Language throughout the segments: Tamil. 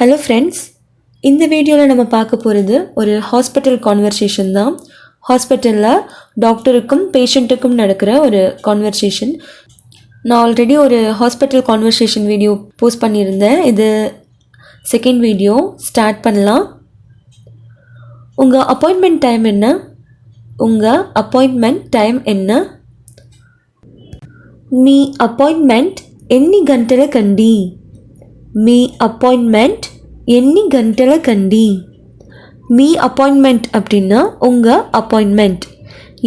ஹலோ ஃப்ரெண்ட்ஸ் இந்த வீடியோவில் நம்ம பார்க்க போகிறது ஒரு ஹாஸ்பிட்டல் கான்வர்சேஷன் தான் ஹாஸ்பிட்டலில் டாக்டருக்கும் பேஷண்ட்டுக்கும் நடக்கிற ஒரு கான்வர்சேஷன் நான் ஆல்ரெடி ஒரு ஹாஸ்பிட்டல் கான்வர்சேஷன் வீடியோ போஸ்ட் பண்ணியிருந்தேன் இது செகண்ட் வீடியோ ஸ்டார்ட் பண்ணலாம் உங்கள் அப்பாயின்மெண்ட் டைம் என்ன உங்கள் అపాయింట్మెంట్ టైం ఎన్న మీ అపాయింట్మెంట్ ఎన్ని గంటల కండి మీ అపాయింట్మెంట్ ఎన్ని గంటల కండి మీ అపాయింట్మెంట్ அப்படின்னா உங்கள் அப்பாயின்மெண்ட்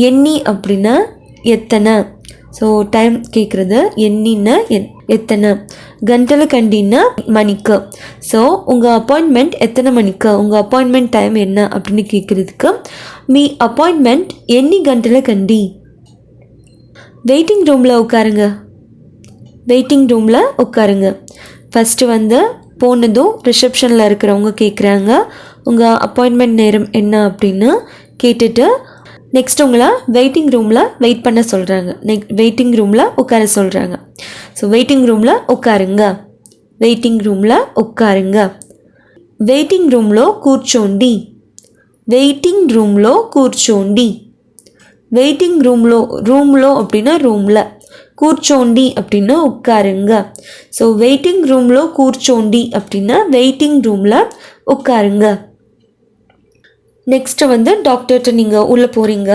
எண்ணி அப்படின்னா எத்தனை ஸோ டைம் கேட்குறது எண்ணின்னா எத் எத்தனை கண்டல கண்டின்னா மணிக்கு ஸோ உங்கள் அப்பாயின்மெண்ட் எத்தனை மணிக்கு உங்கள் அப்பாயின்மெண்ட் டைம் என்ன அப்படின்னு கேட்குறதுக்கு మీ అపాయింట్మెంట్ ఎన్ని గంటల కండి வெயிட்டிங் ரூமில் உட்காருங்க வெயிட்டிங் ரூமில் உட்காருங்க ஃபஸ்ட்டு வந்து போனதும் ரிசப்ஷனில் இருக்கிறவங்க கேட்குறாங்க உங்கள் அப்பாயின்மெண்ட் நேரம் என்ன அப்படின்னு கேட்டுட்டு நெக்ஸ்ட் உங்களை வெயிட்டிங் ரூமில் வெயிட் பண்ண சொல்கிறாங்க நெக் வெயிட்டிங் ரூமில் உட்கார சொல்கிறாங்க ஸோ வெயிட்டிங் ரூமில் உட்காருங்க. வெயிட்டிங் ரூமில் உட்காருங்க. வெயிட்டிங் ரூமில் கூர்ச்சோண்டி. வெயிட்டிங் రూమ్లో கூர்ச்சோண்டி. வெயிட்டிங் ரூமில் ரூமில் அப்படின்னா ரூமில் கூர்ச்சோண்டி அப்படின்னா உட்காருங்க ஸோ வெயிட்டிங் ரூமில் கூர்ச்சோண்டி அப்படின்னா வெயிட்டிங் ரூமில் உட்காருங்க நெக்ஸ்ட்டு வந்து டாக்டர்கிட்ட நீங்கள் உள்ளே போகிறீங்க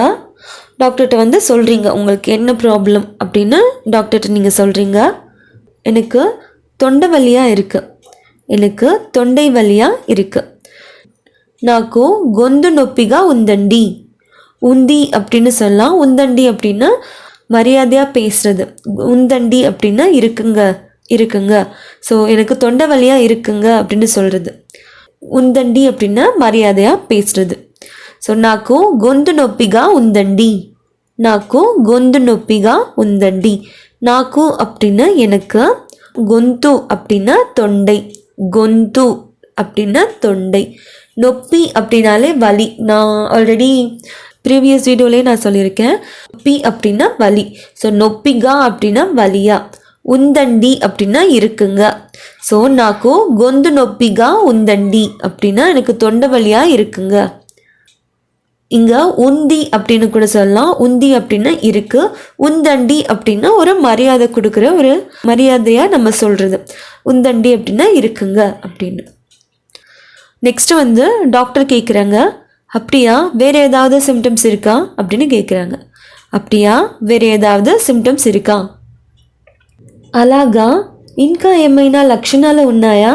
டாக்டர்கிட்ட வந்து சொல்கிறீங்க உங்களுக்கு என்ன ப்ராப்ளம் அப்படின்னு டாக்டர்கிட்ட நீங்கள் சொல்கிறீங்க எனக்கு தொண்டை வலியாக இருக்குது எனக்கு தொண்டை வலியாக இருக்குது నాకు గొంతు నొప్పిగా ఉందండి உந்தி அப்படின்னு சொல்லலாம் உந்தண்டி அப்படின்னா மரியாதையாக பேசுறது உந்தண்டி அப்படின்னா இருக்குங்க இருக்குங்க ஸோ எனக்கு தொண்டை வலியாக இருக்குங்க அப்படின்னு சொல்கிறது உந்தண்டி அப்படின்னா மரியாதையாக பேசுறது సో నాకు గొంతు నొప్పిగా ఉందండి నాకు గొంతు నొప్పిగా ఉందండి నాకు அப்படின்னா எனக்கு గొంతు அப்படின்னா தொண்டை గొంతు அப்படின்னா தொண்டை நொப்பி அப்படின்னாலே வலி நான் ஆல்ரெடி ப்ரீவியஸ் வீடியோலேயே நான் சொல்லியிருக்கேன். பி அப்படின்னா வலி. ஸோ நொப்பிகா அப்படின்னா வலியா? உந்தண்டி அப்படின்னா இருக்குங்க. ஸோ நாக்கு கொந்து நொப்பிகா உந்தண்டி அப்படின்னா எனக்கு தொண்டை வலியாக இருக்குங்க. இங்கே உந்தி அப்படின்னு கூட சொல்லலாம். உந்தி அப்படின்னா இருக்கு. உந்தண்டி அப்படின்னா ஒரு மரியாதை கொடுக்குற ஒரு மரியாதையாக நம்ம சொல்கிறது உந்தண்டி அப்படின்னா இருக்குங்க அப்படின்னு. நெக்ஸ்ட்டு வந்து டாக்டர் கேட்குறாங்க அப்படியா வேறு ஏதாவது சிம்டம்ஸ் இருக்கா அப்படின்னு கேட்குறாங்க அப்படியா வேறு ஏதாவது సిమ్టమ్స్ ఇరుకా అలాగా ఇంకా ఏమైనా లక్షణాలు ఉన్నాయా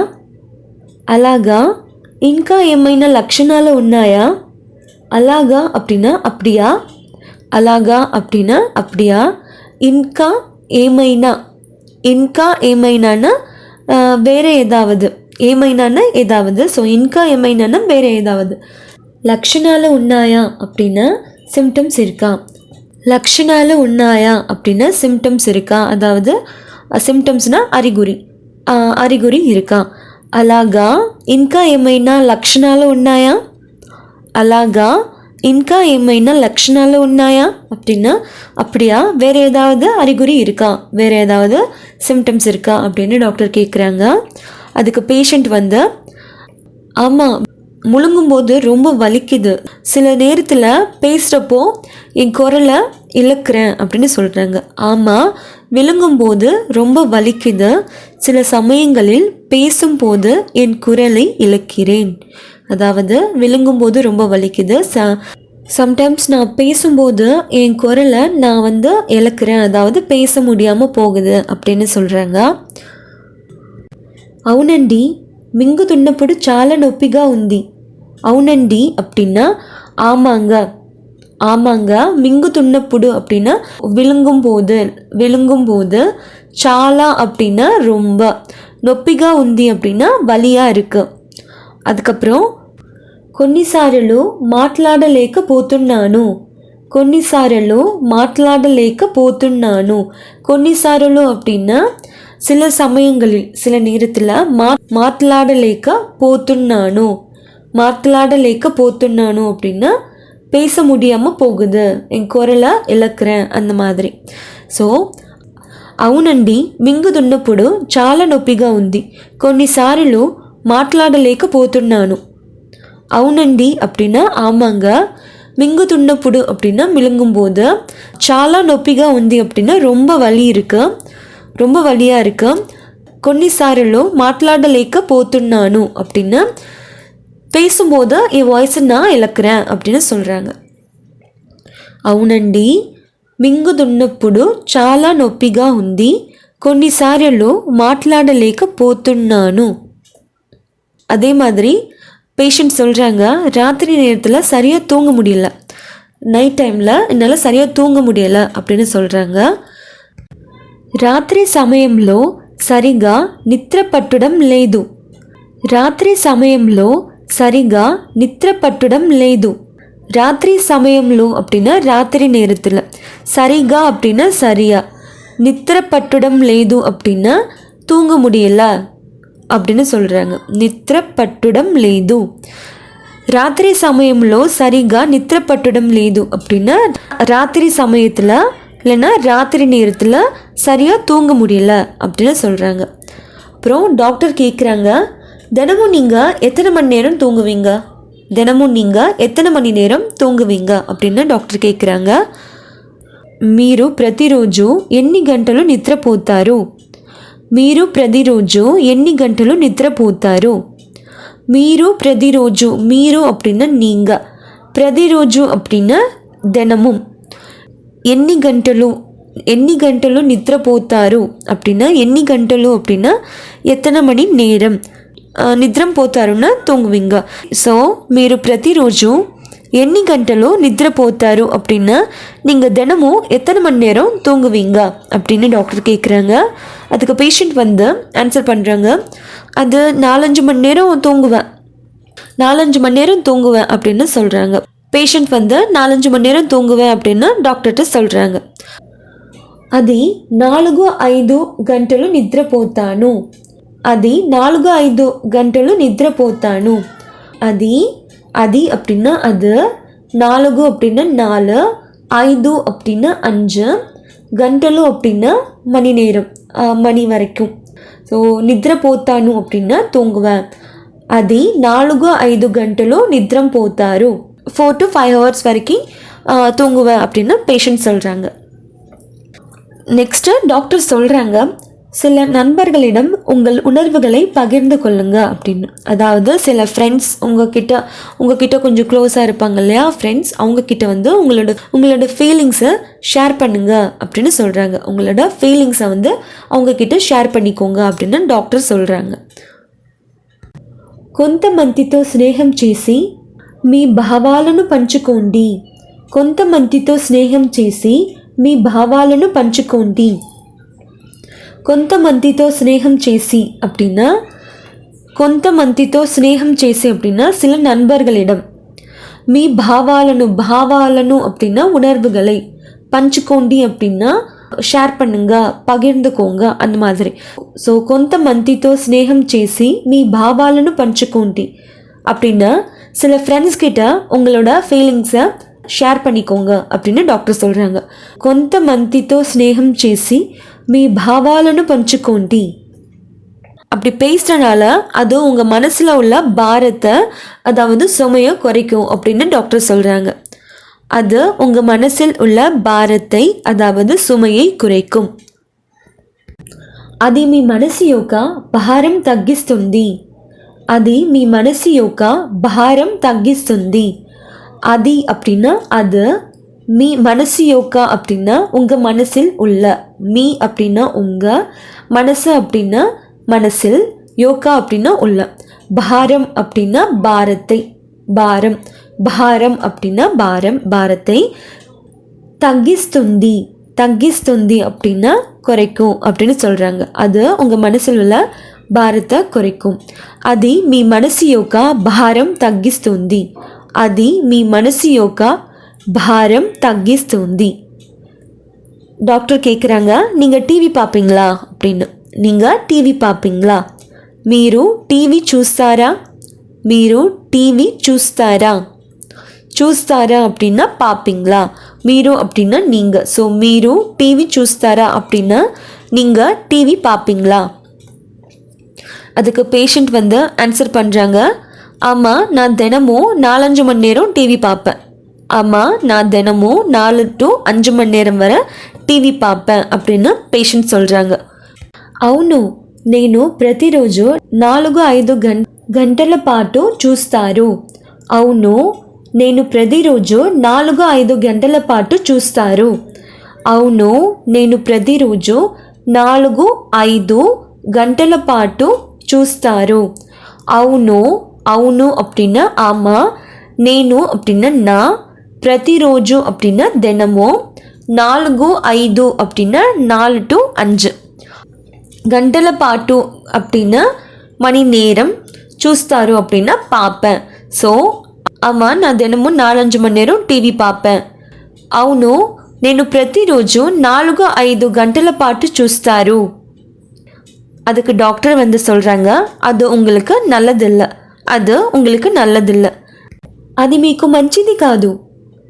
అలాగా ఇంకా ఏమైనా లక్షణాలు ఉన్నాయా అలాగా அப்படின்னா அப்படியா అలాగా அப்படின்னா அப்படியா ఇంకా ఏమైనా ఇంకా ఏమైనా వేరే ఏదావదు ఏమైనా ఏదావదు ஸோ ఇంకా ఏమైనా వేరే ఏదావదు లక్షణాలు ఉన్నాయా அப்படின்னா சிம்டம்ஸ் இருக்கா? லக்ஷணால உன்னாயா அப்படின்னா சிம்டம்ஸ் இருக்கா? அதாவது சிம்டம்ஸ்னால் அறிகுறி. அறிகுறி இருக்கா? అలాగా இன்கா ఏమైనా లక్షణాలు ఉన్నాయా అలాగా இன்கா ఏమైనా లక్షణాలు ఉన్నాయా அப்படின்னா அப்படியா? வேறு ஏதாவது அறிகுறி இருக்கா? வேறு ஏதாவது சிம்டம்ஸ் இருக்கா? அப்படின்னு டாக்டர் கேட்குறாங்க அதுக்கு பேஷண்ட் வந்து ஆமாம் முழுங்கும்போது ரொம்ப வலிக்குது சில நேரத்தில் பேசுகிறப்போ என் குரலை இழக்கிறேன் அப்படின்னு சொல்கிறாங்க ஆமாம் விழுங்கும்போது ரொம்ப வலிக்குது சில சமயங்களில் பேசும்போது என் குரலை இழக்கிறேன் அதாவது விழுங்கும்போது ரொம்ப வலிக்குது ச சம்டைம்ஸ் நான் பேசும்போது என் குரலை நான் வந்து இழக்கிறேன் அதாவது பேச முடியாமல் போகுது அப்படின்னு சொல்கிறாங்க అవునండి మింగుతున్నప్పుడు చాలా నొప్పిగా ఉంది అవునండి அப்படின்னா ஆமாங்க. ஆமாங்க. மிங்கு துண்ணப்புடு அப்படின்னா விழுங்கும் போது விழுங்கும் போது చాలా அப்படின்னா ரொம்ப. నొప్పిగా ఉంది அப்படின்னா வலியாக இருக்குது அதுக்கப்புறம் కొన్నిసార్లు మాట్లాడలేకపోతున్నాను కొన్నిసార్లు మాట్లాడలేకపోతున్నాను కొన్నిసార్లు அப்படின்னா சில சமயங்களில் சில நேரத்தில் மா மாட்லாடலேக்க போத்துன்னானோ మాట్లాడలేక పోతున్నాను அப்படின்னா பேச முடியாமல் போகுது. என் குரலை இழக்கிறேன் அந்த மாதிரி. సో అవునండి మింగుతున్నప్పుడు చాలా నొప్పిగా ఉంది కొన్నిసార్లు మాట్లాడలేకపోతున్నాను అవునండి அப்படின்னா ஆமாங்க மிங்குதுண்டப்புடு அப்படின்னா மிழுங்கும்போது சாலா நொப்பிகா உந்தி அப்படின்னா ரொம்ப வலி இருக்கு ரொம்ப வலியாக இருக்கு. கொன்னிசாரிலோ மாட்லாடலேக்க போத்துனானு அப்படின்னா பேசும்போது என் வாய்ஸை நான் இழக்கிறேன் அப்படின்னு சொல்கிறாங்க అవునండి మింగుతున్నప్పుడు చాలా నొప్పిగా ఉంది కొన్నిసార్లు మాట్లాడలేకపోతున్నాను அதே மாதிரி பேஷண்ட் சொல்கிறாங்க ராத்திரி நேரத்தில் சரியாக தூங்க முடியல நைட் டைமில் என்னால் சரியாக தூங்க முடியலை அப்படின்னு சொல்கிறாங்க రాత్రి సమయంలో సరిగా నిద్ర పట్టడం లేదు రాత్రి సమయంలో సరిగా నిద్ర పట్టడం లేదు ராத்திரி சமயம்லோ அப்படின்னா ராத்திரி நேரத்தில் சரிகா அப்படின்னா சரியா நித்திர பட்டுடம் லேது அப்படின்னா தூங்க முடியல அப்படின்னு சொல்கிறாங்க நித்திர பட்டுடம் லேது రాత్రి సమయంలో సరిగా నిద్ర పట్టడం లేదు அப்படின்னா ராத்திரி சமயத்தில் இல்லைன்னா ராத்திரி நேரத்தில் சரியாக தூங்க முடியல அப்படின்னு சொல்கிறாங்க அப்புறம் டாக்டர் கேட்குறாங்க தினமும் நீங்கள் எத்தனை மணி நேரம் தூங்குவீங்க? தினமும் நீங்கள் எத்தனை மணி நேரம் தூங்குவீங்க? அப்படின்னு டாக்டர் கேட்குறாங்க మీరు ప్రతిరోజు ఎన్ని గంటలు నిద్రపోతారు మీరు ప్రతిరోజు ఎన్ని గంటలు నిద్రపోతారు మీరు ప్రతిరోజు మీరు అప్పుడున్న నీంగ ప్రతిరోజు అప్పుడున్న దినము ఎన్ని గంటలు ఎన్ని గంటలు నిద్రపోతారు అప్పుడున్న ఎన్ని గంటలు అప్పుడున్న ఎత్తనమణి నేరం నిద్రపోతారున్న తొంగువింగ. సో మీరు ప్రతిరోజు ఎన్ని గంటలో நித்திரப்போத்தாரு அப்படின்னா நீங்கள் தினமும் எத்தனை மணி நேரம் தூங்குவீங்க அப்படின்னு டாக்டர் கேட்குறாங்க அதுக்கு பேஷண்ட் வந்து ஆன்சர் பண்ணுறாங்க அது நாலஞ்சு மணி நேரம் தூங்குவேன் நாலஞ்சு மணி நேரம் தூங்குவேன் அப்படின்னு சொல்கிறாங்க பேஷண்ட் வந்து நாலஞ்சு மணி நேரம் தூங்குவேன் அப்படின்னு டாக்டர்கிட்ட சொல்கிறாங்க அது நாலு నాలుగు ఐదు గంటలు నిద్రపోతాను. అది నాలుగు ఐదు గంటలు నిద్రపోతాను అది అది அப்படின்னா அது நாலுகு அப்படின்னா நாலு ஐந்து அப்படின்னா அஞ்சு గంటలు அப்படின்னா மணி நேரம் ஆஹ், மணி வரைக்கும் ஸோ నిద్ర పోతాను அப்படின்னா தூங்குவேன் అది నాలుగు ఐదు గంటలు నిద్రం పోతారు ఫోర్ టు ఫైవ్ అవర్స్ వరకు ఆ, தூங்குவேன் அப்படின்னு பேஷண்ட் சொல்கிறாங்க நெக்ஸ்ட்டு டாக்டர் சொல்கிறாங்க சில நண்பர்களிடம் உங்கள் உணர்வுகளை பகிர்ந்து கொள்ளுங்க அப்படின்னு அதாவது சில ஃப்ரெண்ட்ஸ் உங்ககிட்ட உங்ககிட்ட கொஞ்சம் க்ளோஸாக இருப்பாங்க இல்லையா ஃப்ரெண்ட்ஸ் அவங்கக்கிட்ட வந்து உங்களோட உங்களோட ஃபீலிங்ஸை ஷேர் பண்ணுங்க அப்படின்னு சொல்கிறாங்க உங்களோட ஃபீலிங்ஸை வந்து அவங்கக்கிட்ட ஷேர் பண்ணிக்கோங்க அப்படின்னு டாக்டர் சொல்கிறாங்க కొంతమందితో స్నేహం చేసి మీ భావాలను పంచుకోండి కొంతమందితో స్నేహం చేసి మీ భావాలను పంచుకోండి కొంతమందితో స్నేహం చేసి அப்படின்னா కొంతమందితో స్నేహం చేసి அப்படின்னா சில நண்பர்களிடம். మీ భావాలను భావాలను அப்படின்னா உணர்வுகளை. పంచుకోండి அப்படின்னா షేర్ పండుగ పగిర్దుకోంగ అందు మాదిరి సో కొంతమందితో స్నేహం చేసి మీ భావాలను పంచుకోండి அப்படின்னா சில ஃப்ரெண்ட்ஸ் கிட்ட உங்களோட ஃபீலிங்ஸை ஷேர் பண்ணிக்கோங்க அப்படின்னு டாக்டர் சொல்கிறாங்க కొంతమందితో స్నేహం చేసి మీ భావాలను పంచుకోండి. அப்படி பேசுகிறனால அது உங்கள் மனசில் உள்ள பாரத்தை அதாவது சுமையை குறைக்கும் அப்படின்னு டாக்டர் சொல்கிறாங்க அது உங்கள் மனசில் உள்ள பாரத்தை அதாவது சுமையை குறைக்கும். அது மீ மனசு யோகா பாரம் తగ్గిస్తుంది அது மீ மனசு యొక్క பாரம் తగ్గిస్తుంది அது அப்படின்னா அது மீ மனசு யோகா அப்படின்னா உங்கள் மனசில் உள்ள மீ அப்படின்னா உங்கள் மனசு அப்படின்னா மனசில் யோகா அப்படின்னா உள்ள பாரம் அப்படின்னா பாரத்தை பாரம் பாரம் அப்படின்னா பாரம் பாரத்தை తగ్గిస్తుంది తగ్గిస్తుంది அப்படின்னா குறைக்கும் அப்படின்னு சொல்கிறாங்க அது உங்கள் మనసులో உள்ள భారత కురైకుం అది మీ మనసు యొక్క భారం తగ్గిస్తుంది అది మీ మనసు యొక్క భారం తగ్గిస్తుంది டாக்டர் கேட்குறாங்க நீங்கள் டிவி பார்ப்பீங்களா அப்படின்னு நீங்கள் டிவி பார்ப்பீங்களா మీరు టీవీ చూస్తారా మీరు టీవీ చూస్తారా చూస్తారా அப்படின்னா பார்ப்பீங்களா మీరు அப்படின்னா நீங்கள் ஸோ మీరు టీవీ చూస్తారా அப்படின்னா நீங்கள் டிவி பார்ப்பீங்களா அதுக்கு பேஷண்ட் வந்து ஆன்சர் பண்ணுறாங்க ஆமாம் நான் தினமும் நாலஞ்சு மணி நேரம் டிவி பார்ப்பேன் ஆமாம் நான் தினமும் நாலு டு அஞ்சு மணி நேரம் வரை టీవీ పాప அப்படின்னு పేషెంట్ சொல்கிறாங்க అవును నేను ప్రతిరోజు నాలుగు ఐదు గం గంటల పాటు చూస్తారు అవును నేను ప్రతిరోజు నాలుగు ఐదు గంటల పాటు చూస్తారు అవును నేను ప్రతిరోజు నాలుగు ఐదు గంటల పాటు చూస్తారు అవును అవును அப்படின்னா ஆமாம் నేను அப்படின்னா நான் ప్రతిరోజు அப்படின்னா தினமும் నాలుగు ఐదు அப்படின்னா நாலு டு அஞ்சு గంటల పాటు அப்படின்னா மணி நேரம் చూస్తారు அப்படின்னா பார்ப்பேன் ஸோ ஆமாம் நான் தினமும் நாலஞ்சு மணி நேரம் టీవీ பார்ப்பேன் అవును నేను ప్రతిరోజు నాలుగు ఐదు గంటల పాటు చూస్తారు அதுக்கு டாக்டர் வந்து சொல்கிறாங்க அது உங்களுக்கு நல்லதில்லை அது உங்களுக்கு நல்லதில்லை అది మీకు మంచిది కాదు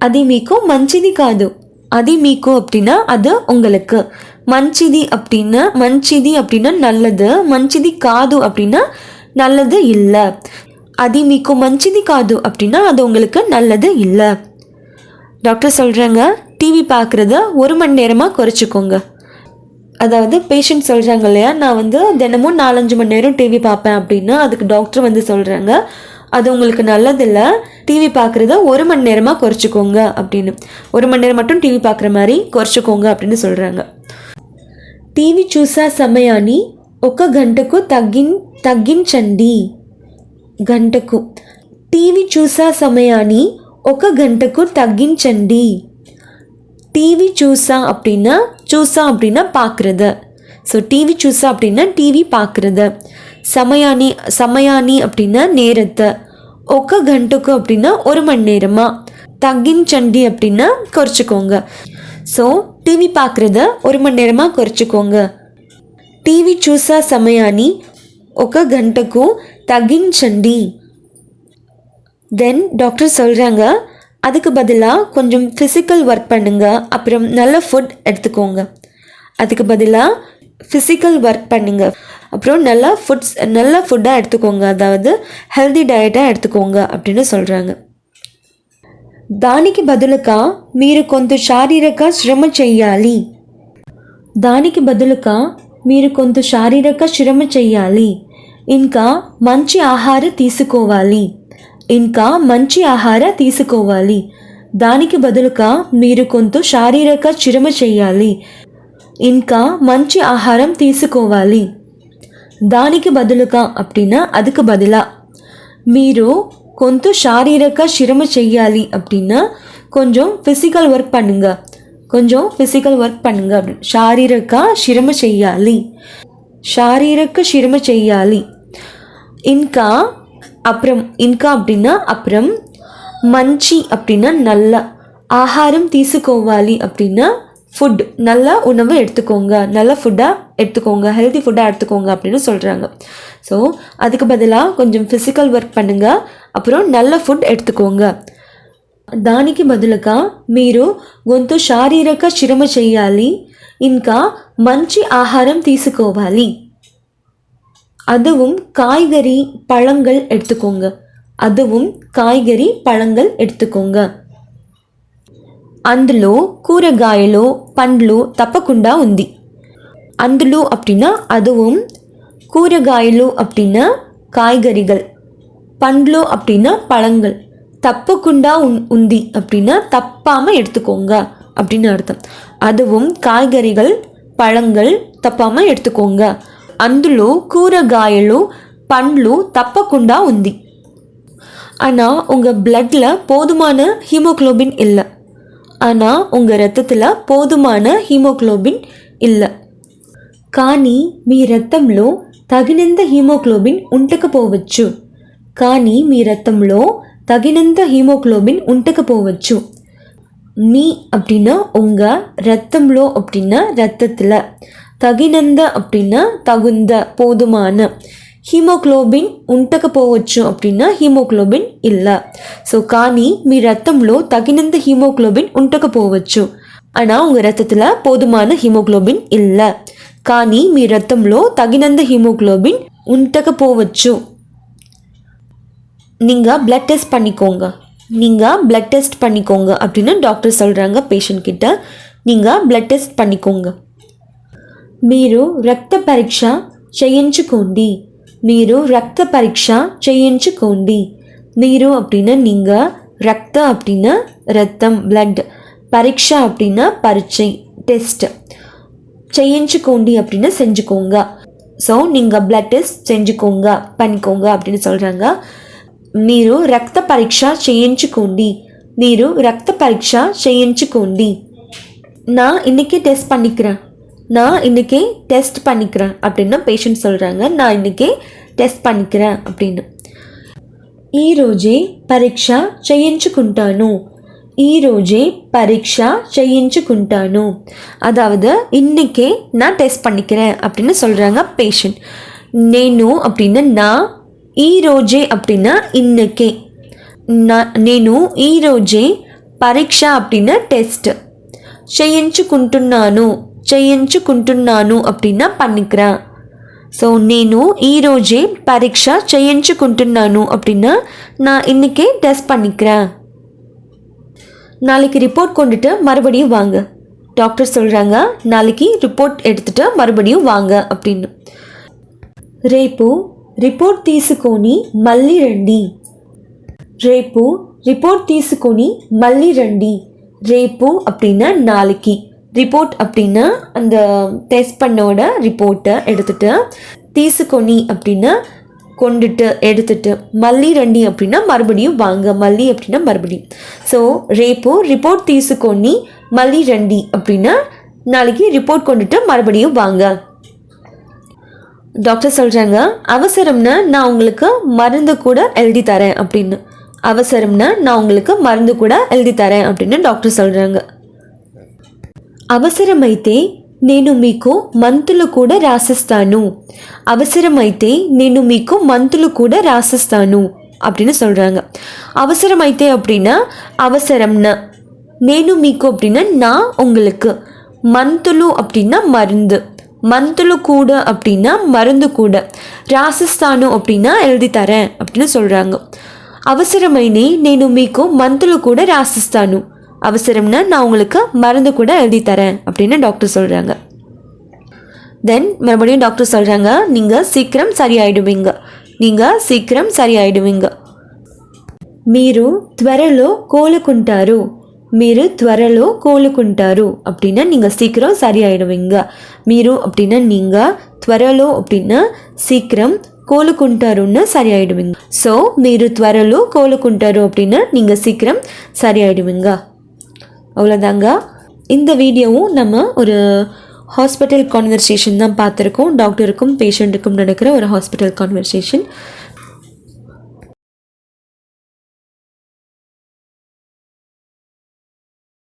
అది మీకు మంచిది కాదు అది మీకు அப்படின்னா அது உங்களுக்கு మంచిది அப்படின்னா మంచిది அப்படின்னா நல்லது మంచిది కాదు அப்படின்னா நல்லது இல்லை అది మీకు మంచిది కాదు அப்படின்னா அது உங்களுக்கு நல்லது இல்லை டாக்டர் சொல்கிறாங்க டிவி பார்க்குறத ஒரு மணி நேரமாக குறைச்சிக்கோங்க அதாவது பேஷண்ட் சொல்கிறாங்க இல்லையா நான் வந்து தினமும் நாலஞ்சு மணி நேரம் டிவி பார்ப்பேன் அப்படின்னா அதுக்கு டாக்டர் வந்து சொல்கிறாங்க அது உங்களுக்கு நல்லதில்லை டிவி பார்க்குறத ஒரு மணி நேரமாக குறைச்சிக்கோங்க அப்படின்னு ஒரு மணி நேரம் மட்டும் டிவி பார்க்குற மாதிரி குறைச்சிக்கோங்க அப்படின்னு சொல்கிறாங்க టీవీ చూసా సమయాన్ని ఒక గంటకు తగ్గిన్ తగ్గించండి గంటకు టీవీ చూసా సమయాన్ని ఒక గంటకు తగ్గించండి டிவி சூஸா அப்படின்னா சூஸா அப்படின்னா பார்க்குறது ஸோ டிவி சூஸா அப்படின்னா டிவி பார்க்குறது சமயானி சமயானி அப்படின்னா நேரத்தை ஒக்க கண்டுக்கு அப்படின்னா ஒரு மணி நேரமா தகின் சண்டி அப்படின்னா குறைச்சிக்கோங்க ஸோ டிவி பார்க்குறத ஒரு மணி நேரமாக குறைச்சிக்கோங்க టీవీ చూసా సమయాన్ని ఒక గంటకు తగ్గించండి தென் டாக்டர் சொல்கிறாங்க அதுக்கு பதிலாக கொஞ்சம் ஃபிசிக்கல் ஒர்க் பண்ணுங்க அப்புறம் நல்ல ஃபுட் எடுத்துக்கோங்க அதுக்கு பதிலாக ஃபிசிக்கல் ஒர்க் பண்ணுங்க அப்புறம் நல்லா ஃபுட்ஸ் நல்ல ஃபுட்டாக எடுத்துக்கோங்க அதாவது ஹெல்தி டயட்டாக எடுத்துக்கோங்க அப்படின்னு சொல்கிறாங்க దానికి బదులుగా మీరు కొంత శారీరక శ్రమ చెయ్యాలి దానికి బదులుగా మీరు కొంత శారీరక శ్రమ చెయ్యాలి ఇంకా మంచి ఆహార తీసుకోవాలి ఇంకా మంచి ఆహార తీసుకోవాలి దానికి బదులుగా మీరు కొంత శారీరక శ్రమ చెయ్యాలి ఇంకా మంచి ఆహారం తీసుకోవాలి దానికి బదులుగా அப்படின்னா அதுக்கு பதிலா మీరు కొంత శారీరక శ్రమ చెయ్యాలి அப்படின்னா கொஞ்சம் ஃபிசிக்கல் ஒர்க் பண்ணுங்க கொஞ்சம் ஃபிசிக்கல் ஒர்க் பண்ணுங்க அப்படின்னு శారీరక శ్రమ చెయ్యాలి శారీరక శ్రమ చెయ్యాలి ఇంకా அப்புறம் ఇంకా அப்படின்னா அப்புறம் మంచి அப்படின்னா நல்ல ஆகாரம் తీసుకోవాలి அப்படின்னா ஃபுட் நல்ல உணவு எடுத்துக்கோங்க நல்ல ஃபுட்டாக எடுத்துக்கோங்க ஹெல்தி ஃபுட்டாக எடுத்துக்கோங்க அப்படின்னு சொல்கிறாங்க ஸோ அதுக்கு பதிலாக கொஞ்சம் ஃபிசிக்கல் ஒர்க் பண்ணுங்கள் அப்புறம் நல்ல ஃபுட் எடுத்துக்கோங்க దానికి బదులుగా మీరు గొంతు శారీరక శ్రమ చేయాలి ఇంకా మంచి ఆహారం తీసుకోవాలి அதுவும் காய்கறி பழங்கள் எடுத்துக்கோங்க அதுவும் காய்கறி பழங்கள் எடுத்துக்கோங்க అందులో కూరగాయలు పండ్లు తప్పకుండా ఉంది అందులో அப்படின்னா அதுவும் கூரகாயலு அப்படின்னா காய்கறிகள் பண்லு அப்படின்னா பழங்கள் தப்பக்குண்டா உன் உந்தி அப்படின்னா தப்பாமல் எடுத்துக்கோங்க அப்படின்னு அர்த்தம் அதுவும் காய்கறிகள் பழங்கள் தப்பாமல் எடுத்துக்கோங்க అందులో కూరగాయలు పండ్లు తప్పకుండా ఉంది ஆனால் உங்கள் பிளட்டில் போதுமான ஹீமோக்ளோபின் இல்லை ஆனால் உங்கள் ரத்தத்தில் పోదుమాన హీమోగ్లోబిన్ இல்லை కానీ మీ రక్తంలో తగినంత హీమోగ్లోబిన్ ఉండకపోవచ్చు కానీ మీ రక్తంలో తగినంత హీమోగ్లోబిన్ ఉండకపోవచ్చు మీ அப்படின்னா உங்கள் ரத்தம்லோ அப்படின்னா ரத்தத்தில் తగినంత அப்படின்னா தகுந்த போதுமான హీమోగ్లోబిన్ ఉండకపోవచ్చు அப்படின்னா హీమోగ్లోబిన్ இல்லை ஸோ కానీ మీ రక్తంలో తగినంత హీమోగ్లోబిన్ ఉండకపోవచ్చు ஆனால் உங்கள் ரத்தத்தில் போதுமான ஹீமோக்ளோபின் இல்லை కానీ మీ రక్తంలో తగినంత హీమోగ్లోబిన్ ఉంటక పోవచ్చు நீங்கள் பிளட் டெஸ்ட் பண்ணிக்கோங்க நீங்கள் பிளட் டெஸ்ட் பண்ணிக்கோங்க அப்படின்னு டாக்டர் சொல்கிறாங்க పేషెంట్ கிட்ட நீங்கள் பிளட் டெஸ்ட் பண்ணிக்கோங்க మీరు రక్త పరీక్ష చేయించుకోండి మీరు రక్త పరీక్ష చేయించుకోండి మీరు அப்படின்னா நீங்கள் ரத்த அப்படின்னா ரத்தம் பிளட் பரீட்சா அப்படின்னா பரீட்சை டெஸ்ட் చేయించుకోండి அப்படின்னு செஞ்சுக்கோங்க ஸோ நீங்கள் பிளட் டெஸ்ட் செஞ்சுக்கோங்க பண்ணிக்கோங்க அப்படின்னு சொல்கிறாங்க మీరు రక్త పరీక్ష చేయించుకోండి మీరు రక్త పరీక్ష చేయించుకోండి நான் இன்னைக்கு டெஸ்ட் பண்ணிக்கிறேன் நான் இன்னைக்கு டெஸ்ட் பண்ணிக்கிறேன் அப்படின்னு பேஷண்ட் சொல்கிறாங்க நான் இன்னைக்கு டெஸ்ட் பண்ணிக்கிறேன் அப்படின்னு ఈరోజే పరీక్ష చేయించుకుంటాను ఈరోజే పరీక్ష చేయించుకుంటాను அதாவது இன்னைக்கே நான் டெஸ்ட் பண்ணிக்கிறேன் அப்படின்னு சொல்கிறாங்க பேஷண்ட் నేను அப்படின்னா நான் ఈరోజే அப்படின்னா இன்னைக்கே నా- నేను ఈరోజే పరీక్ష அப்படின்னா టెస్ట్ చేయించుకుంటున్నాను చేయించుకుంటున్నాను அப்படின்னா பண்ணிக்கிறேன் ஸோ నేను ఈరోజే పరీక్ష చేయించుకుంటున్నాను அப்படின்னா நான் இன்னைக்கே டெஸ்ட் பண்ணிக்கிறேன் நாளைக்கு ரிப்போர்ட் கொண்டுட்டு மறுபடியும் வாங்க டாக்டர் சொல்கிறாங்க நாளைக்கு ரிப்போர்ட் எடுத்துட்டு மறுபடியும் வாங்க அப்படின்னு రేపు రిపోర్ట్ తీసుకొని మళ్ళీ రండి రేపు రిపోర్ట్ తీసుకొని మళ్ళీ రండి రేపు அப்படின்னா நாளைக்கு ரிப்போர்ட் அப்படின்னா அந்த டெஸ்ட் பண்ணோட ரிப்போர்ட்டை எடுத்துட்டு தீசுக்கொனி அப்படின்னா கொண்டுட்டு எடுத்துட்டு மல்லி ரெண்டி அப்படின்னா மறுபடியும் வாங்க மல்லி அப்படின்னா மறுபடியும். ஸோ ரேப்பு ரிப்போர்ட் தீசுக்கொன்னி மல்லி ரெண்டி அப்படின்னா நாளைக்கு ரிப்போர்ட் கொண்டுட்டு மறுபடியும் வாங்க. டாக்டர் சொல்கிறாங்க அவசரம்னா நான் உங்களுக்கு மருந்து கூட எழுதி தரேன் அப்படின்னு. அவசரம்னா நான் உங்களுக்கு மருந்து கூட எழுதி தரேன் அப்படின்னு டாக்டர் சொல்கிறாங்க అవసరమైతే నేను మీకు మంతులు కూడా రాసిస్తాను அவசரమైతే నేను మీకు మంతులు కూడా రాసిస్తాను அப்படின்னு சொல்கிறாங்க அவசரமைத்தே அப்படின்னா அவசரம்னா நேனு மீக்கு அப்படின்னா நான் உங்களுக்கு மந்துலு அப்படின்னா மருந்து மந்துலு கூட அப்படின்னா மருந்து கூட ராசஸ்தானு அப்படின்னா எழுதி தரேன் அப்படின்னு சொல்கிறாங்க అవసరమైన నేను మీకు మంతులు కూడా రాసిస్తాను அவசரம்னா நான் உங்களுக்கு மருந்து கூட எழுதி தரேன் அப்படின்னு டாக்டர் சொல்கிறாங்க தென் மறுபடியும் டாக்டர் சொல்கிறாங்க நீங்கள் சீக்கிரம் சரியாயிடுவீங்க நீங்கள் சீக்கிரம் சரியாயிடுவீங்க మీరు త్వరలో కోలుకుంటారు మీరు త్వరలో కోలుకుంటారు அப்படின்னா நீங்கள் சீக்கிரம் சரியாயிடுவீங்க మీరు அப்படின்னா நீங்கள் త్వరలో அப்படின்னா சீக்கிரம் கோலுக்குண்டாருன்னு சரியாயிடுவீங்க ஸோ మీరు త్వరలో கோலுக்குண்டாரு அப்படின்னா நீங்கள் சீக்கிரம் சரியாயிடுவீங்க அவ்வளோதாங்க இந்த வீடியோவும் நம்ம ஒரு ஹாஸ்பிட்டல் கான்வர்சேஷன் தான் பார்த்துருக்கோம். டாக்டருக்கும் பேஷண்ட்டுக்கும் நடக்கிற ஒரு ஹாஸ்பிட்டல் கான்வர்சேஷன்